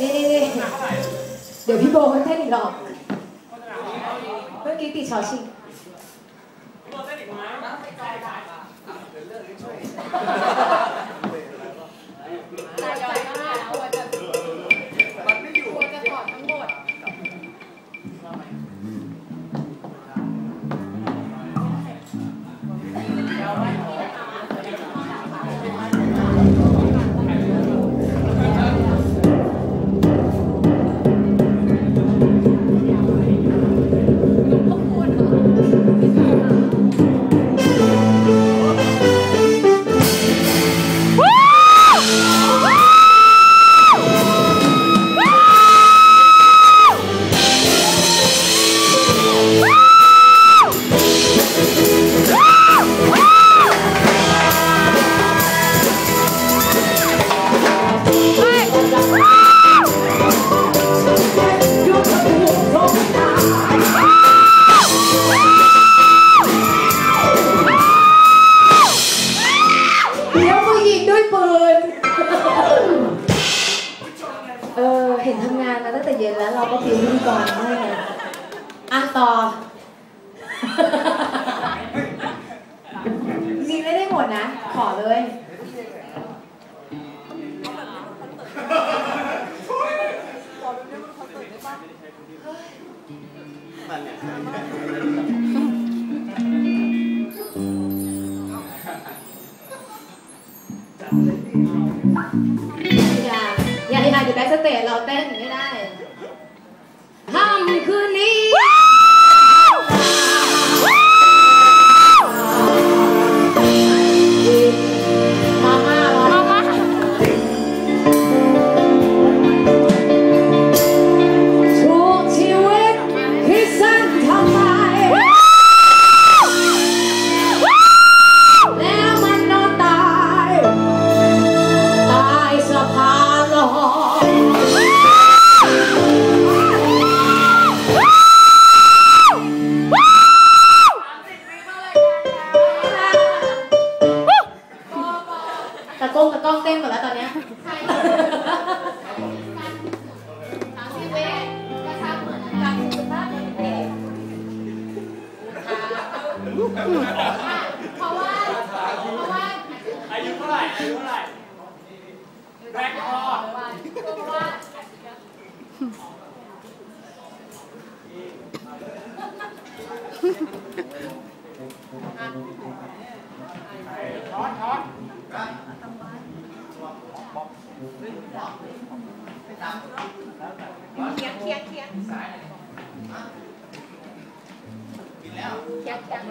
นี่นี่นี่เดี๋ยวพี่โบเขาเต้นอีกรอบเมื่อกี้ติดชอชิงตา นะ ขอเลย อย่า อย่าอย่าเดี๋ยวแบ็กสเตจเราเต้นไม่ได้ค่ำคืนนี้ กงตะกล้องเต้นหมดแล้วตอนเนี้ยสามสิบเอ็ดกระชับเหมือนกันสุภาพเด็กเพราะว่าเพราะว่าอายุเท่าไหร่อายุเท่าไหร่แบ็คฮอร์เพราะว่า ช้อนช้อนเคียงเคียงเคียงกินแล้วเคียงเคียง